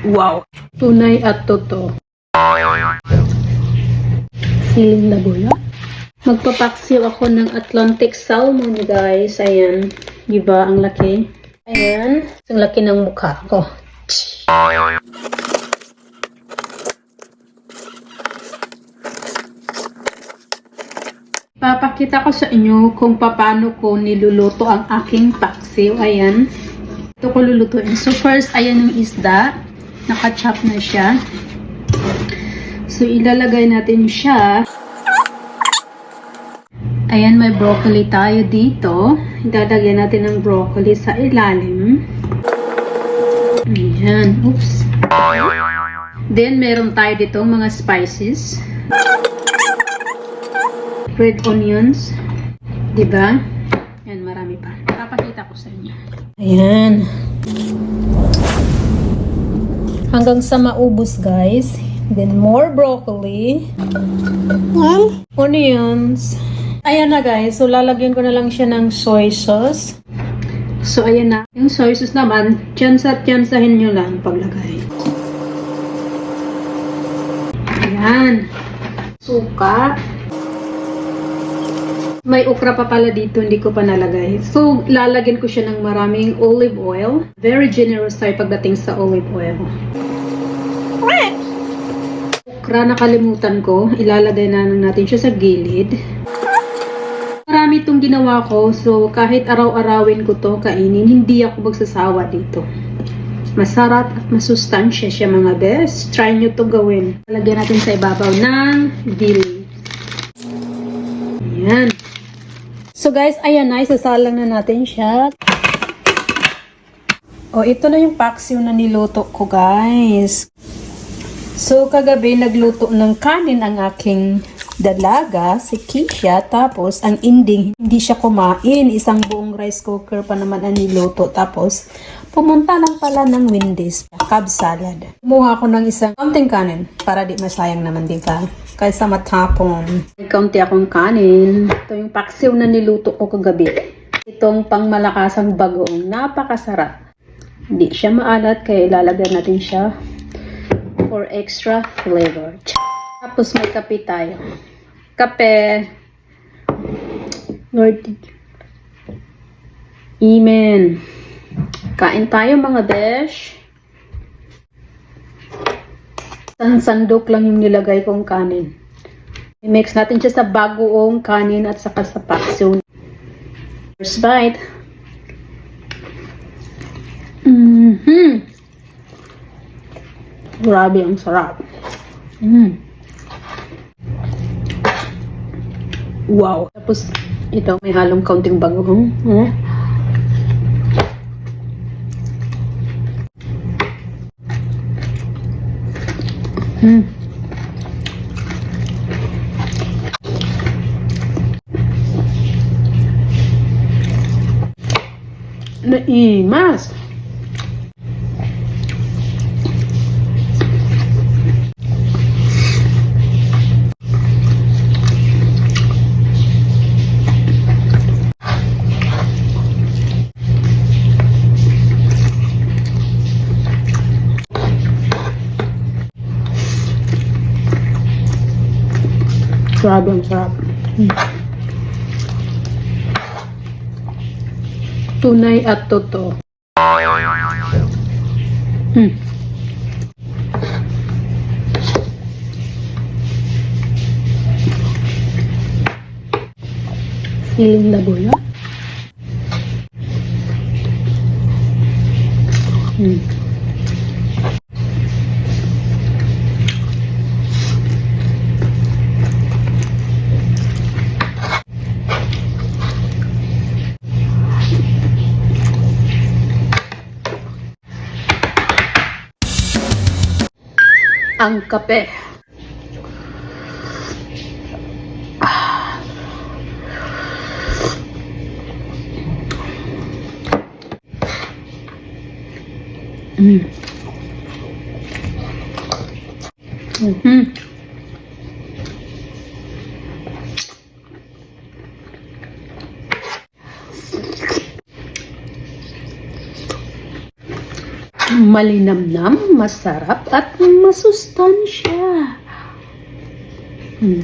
Wow! Tunay at totoo. Feeling labuya. Magpapaksiw ako ng Atlantic Salmon, guys. Ayan. Diba? Ang laki. Ayan. Ang laki ng mukha ko. Papakita ko sa inyo kung paano ko niluluto ang aking paksiw. Ayan. Ito ko lulutuin. So first, ayan yung isda. Nakachop na siya. So ilalagay natin siya. Ayan, may broccoli tayo dito. Idadagyan natin ng broccoli sa ilalim. Ayan. Oops. Then, meron tayo dito mga spices. Red onions. Diba? Ayan, marami pa. Papakita ko sa inyo. Ayan. Hanggang sa maubos, guys. Then, more broccoli. Yan. Onions. Ayan na guys, so lalagyan ko na lang siya ng soy sauce. So ayan na, yung soy sauce naman, tiyansa at tiyansahin nyo lang paglagay. Ayan. Suka. May okra pa pala dito, hindi ko pa nalagay. So, lalagyan ko siya ng maraming olive oil. Very generous tayo pagdating sa olive oil. Okra, nakalimutan ko. Ilalagay na lang natin siya sa gilid. Marami itong ginawa ko, so kahit araw-arawin ko to kainin, hindi ako magsasawa dito. Masarap at masustansya siya mga best. Try nyo to gawin. Lagyan natin sa ibabaw ng dili. Ayan. So guys, ayan na. Isasalang na natin siya. O, ito na yung paksiw na niluto ko guys. So, kagabi nagluto ng kanin ang aking dalaga, si Kisha. Tapos, ang ending, hindi siya kumain. Isang buong rice cooker pa naman ang niluto. Tapos, pumunta lang pala ng Wendy's. Cab salad. Kumuha ako ng isang kaunting kanin para di masayang naman, di ba? Kaysa matapon. Kaunti akong kanin. Ito yung paksiw na niluto ko kagabi. Itong pangmalakasang bagoong napakasarap. Hindi siya maalat, kaya ilalagyan natin siya for extra flavor. Tapos may kape tayo. Kape. Lord. Amen. Kain tayo mga besh. Sandok lang yung nilagay kong kanin. I-mix natin siya sa bagoong kanin at saka sa paksiw. First bite. Mm-hmm. Grabe, ang sarap. Mm. Wow. Tapos, ito, may halong kaunting bagong. Eh? Mm. Naimas. Grabe ang sarap. Tunay at totoo. Hmm. Feeling labuya. Hmm. Ang kape. Mm. Mhm. Malinamnam, masarap at masustansya. Mm.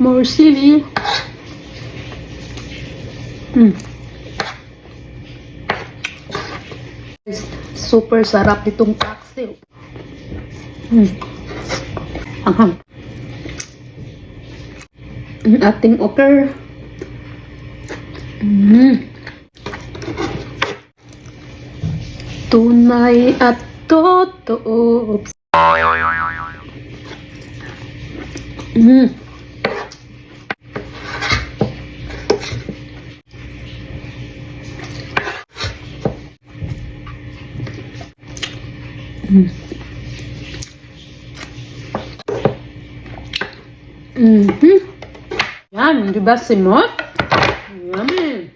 More chili. Mm. Super sarap itong paksiw. Mm. Anghang. Ang ating okra. Mm. Tunay at totoo. Mm. Mhm. Yan, di ba Simon? Yummy.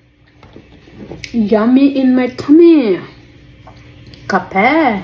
Yummy in my tummy. Kape.